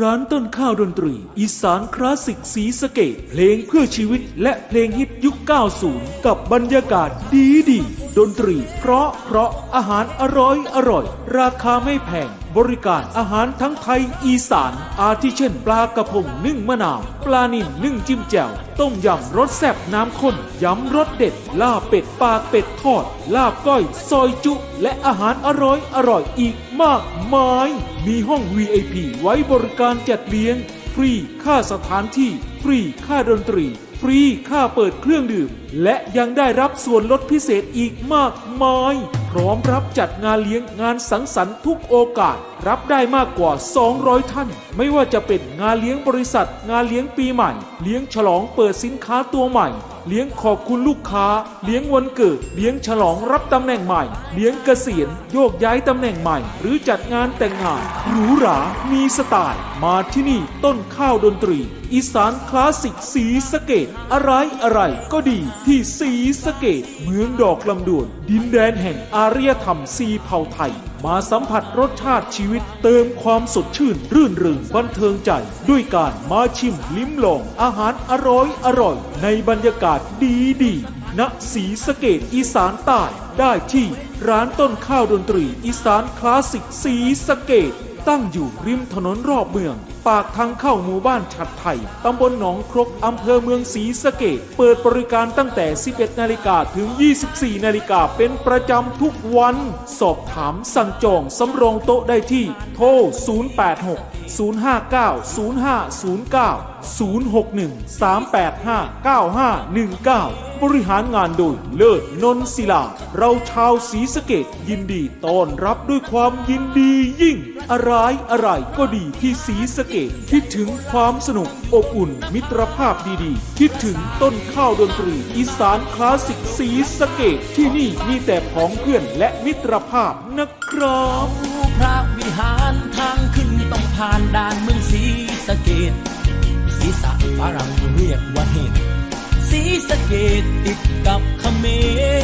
ร้านต้นข้าวดนตรี อีสานคลาสสิกสีสะเกตเพลงเพื่อชีวิตและเพลงฮิตยุค 90 กับบรรยากาศดีดี ดนตรี เพราะเพราะอาหารอร่อยอร่อย ราคาไม่แพง บริการอาหารทั้งไทยอีสาน อาทิเช่น ปลากระพงนึ่งมะนาว ปลานิ่มนึ่งจิ้มแจ่ว ต้มยำรสแซ่บน้ำข้นยำรสเด็ด ลาบเป็ดปากเป็ดทอด ลาบก้อย ซอยจุ และอาหารอร่อยอร่อยอีกมากมาย มีห้อง VIP ไว้บริการจัดเลี้ยง ฟรีค่าสถานที่ ฟรีค่าดนตรี ฟรีค่าเปิดเครื่องดื่ม และยังได้รับส่วนลดพิเศษอีกมากมาย ร้อมรับจัดงานเลี้ยงงานสังสรรค์ทุกโอกาส รับได้มากกว่า 200 ท่าน ไม่ว่าจะเป็นงานเลี้ยงบริษัท งานเลี้ยงปีใหม่ เลี้ยงฉลองเปิดสินค้าตัวใหม่ เลี้ยงขอบคุณลูกค้า เลี้ยงวันเกิด เลี้ยงฉลองรับตำแหน่งใหม่ เลี้ยงเกษียณโยกย้ายตำแหน่งใหม่ หรือจัดงานแต่งงานหรูหรามีสไตล์ มาที่นี่ต้นข้าวดนตรี อีสานคลาสสิกสีสะเกต อะไรอะไรก็ดีที่สีสะเกตเมืองดอกลำดวนดินแดนแห่งอาารยธรรมซีเผ่าไทย มาสัมผัสรสชาติชีวิตเติมความสดชื่น รื่นเริงบันเทิงใจ ด้วยการมาชิมลิ้มลองอาหารอร่อยอร่อย ในบรรยากาศดีดีๆณสีสะเกตอีสานใต้ได้ที่ร้านต้นข้าวดนตรีอีสานคลาสสิกสีสะเกตตั้งอยู่ริมถนนรอบเมือง ปากทางเข้าหมู่บ้านฉัดไทย ตำบลหนองครก อำเภอเมืองศรีสะเกดเปิดบริการตั้งแต่ 11 นาฬิกาถึง 24 นาฬิกาเป็นประจำทุกวัน สอบถามสั่งจองสำรองโต๊ะได้ที่โทร 086 059 0509 061 385 9519 บริหารงานโดยเลิศนนศิลา เราชาวศรีสะเกดยินดีต้อนรับด้วยความยินดียิ่ง อะไรอะไรก็ดีที่ศรีสะเกดคิดถึงความสนุกอบอุ่นมิตรภาพดีๆ คิดถึงต้นข้าวดนตรีอีสานคลาสสิกศรีสะเกดที่นี่มีแต่ของเพื่อนและมิตรภาพนะครับพระวิหารทางขึ้น ผ่านด่านเมืองศรีสะเกดศีสะฝรั่งเรียกว่าเห็ดศรีสะเกดติดกับเขมร